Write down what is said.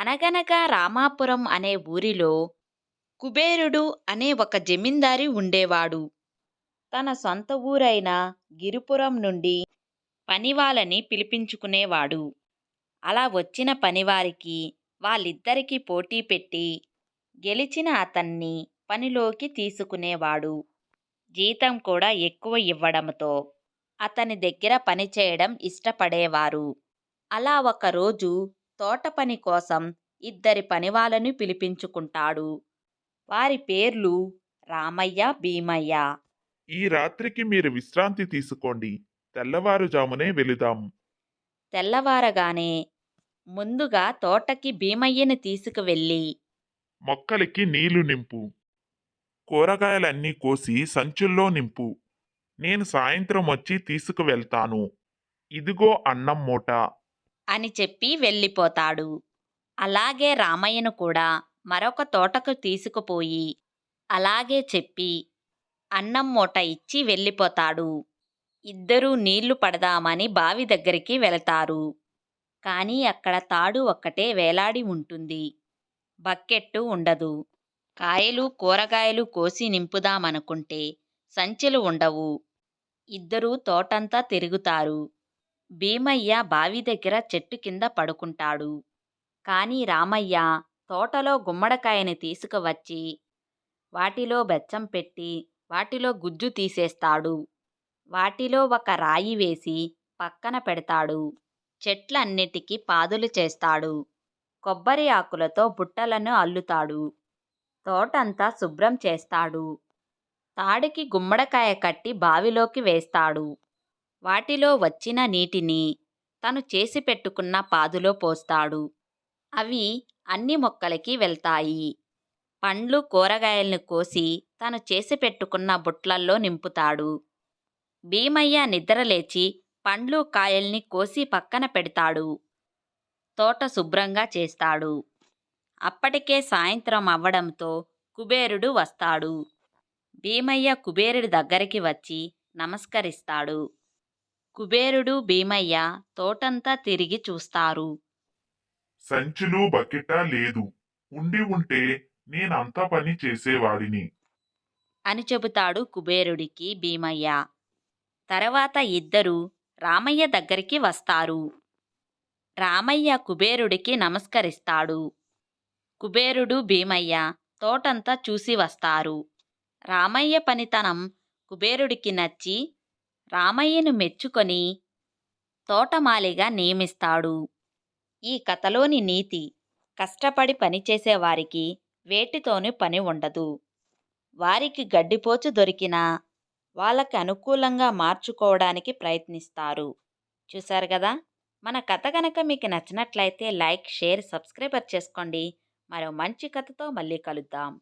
అనగనగా రామాపురం అనే ఊరిలో కుబేరుడు అనే ఒక జమీందారి ఉండేవాడు. తన సొంత ఊరైన గిరిపురం నుండి పనివాళ్ళని పిలిపించుకునేవాడు. అలా వచ్చిన పనివారికి వాళ్ళిద్దరికీ పోటీ పెట్టి గెలిచిన అతన్ని పనిలోకి తీసుకునేవాడు. జీతం కూడా ఎక్కువ ఇవ్వడంతో అతని దగ్గర పనిచేయడం ఇష్టపడేవారు. అలా ఒకరోజు తోట పని కోసం ఇద్దరి పనివాళ్ళను పిలిపించుకుంటాడు. వారి పేర్లు రామయ్య భీమయ్య. ఈ రాత్రికి మీరు విశ్రాంతి తీసుకోండి. తెల్లవారుజామునే వెళుదాం. తెల్లవారగానే ముందుగా తోటకి భీమయ్యని తీసుకువెళ్ళి మొక్కలకి నీళ్ళు నింపు. కూరగాయలన్నీ కోసి సంచుల్లో నింపు. నేను సాయంత్రం వచ్చి తీసుకువెళ్తాను. ఇదిగో అన్నం మూట. అని చెప్పి వెళ్ళిపోతాడు. అలాగే రామయ్యను కూడా మరొక తోటకు తీసుకుపోయి అలాగే చెప్పి అన్నం మూట ఇచ్చి వెళ్ళిపోతాడు. ఇద్దరూ నీళ్ళు పడదామని బావి దగ్గరికి వెళతారు. కానీ అక్కడ తాడు ఒక్కటే వేలాడి ఉంటుంది. బకెట్టు ఉండదు. కాయలు కూరగాయలు కోసి నింపుదామనుకుంటే సంచులు ఉండవు. ఇద్దరూ తోటంతా తిరుగుతారు. భీమయ్య బావి దగ్గర చెట్టు కింద పడుకుంటాడు. కానీ రామయ్య తోటలో గుమ్మడికాయని తీసుకువచ్చి వాటిలో బెచ్చం పెట్టి వాటిలో గుజ్జు తీసేస్తాడు. వాటిలో ఒక రాయి వేసి పక్కన పెడతాడు. చెట్లన్నిటికీ పాదులు చేస్తాడు. కొబ్బరి ఆకులతో బుట్టలను అల్లుతాడు. తోటంతా శుభ్రం చేస్తాడు. తాడికి గుమ్మడికాయ కట్టి బావిలోకి వేస్తాడు. వాటిలో వచ్చిన నీటిని తను చేసి పెట్టుకున్న పాదులో పోస్తాడు. అవి అన్ని మొక్కలకి వెళ్తాయి. పండ్లు కూరగాయలను కోసి తను చేసి పెట్టుకున్న బుట్లల్లో నింపుతాడు. భీమయ్య నిద్రలేచి పండ్లు కాయల్ని కోసి పక్కన పెడతాడు. తోట శుభ్రంగా చేస్తాడు. అప్పటికే సాయంత్రం అవ్వడంతో కుబేరుడు వస్తాడు. భీమయ్య కుబేరుడి దగ్గరికి వచ్చి నమస్కరిస్తాడు. కుబేరుడు భీమయ్య తోటంతా తిరిగి చూస్తారు. సంచులు బకెటా లేదు. ఉండి ఉంటే నేనంతా పని చేసేవాడిని. అని చెబుతాడు కుబేరుడికి భీమయ్య. తర్వాత ఇద్దరు రామయ్య దగ్గరికి వస్తారు. రామయ్య కుబేరుడికి నమస్కరిస్తాడు. కుబేరుడు భీమయ్య తోటంతా చూసి వస్తారు. రామయ్య పనితనం కుబేరుడికి నచ్చి రామయ్యను మెచ్చుకొని తోటమాలిగా నియమిస్తాడు. ఈ కథలోని నీతి కష్టపడి పనిచేసేవారికి వేటితోనూ పని ఉండదు. వారికి గడ్డిపోచు దొరికినా వాళ్ళకి అనుకూలంగా మార్చుకోవడానికి ప్రయత్నిస్తారు. చూశారు కదా? మన కథ కనుక మీకు నచ్చినట్లయితే లైక్ షేర్ సబ్స్క్రైబర్ చేసుకోండి. మరో మంచి కథతో మళ్ళీ కలుద్దాం.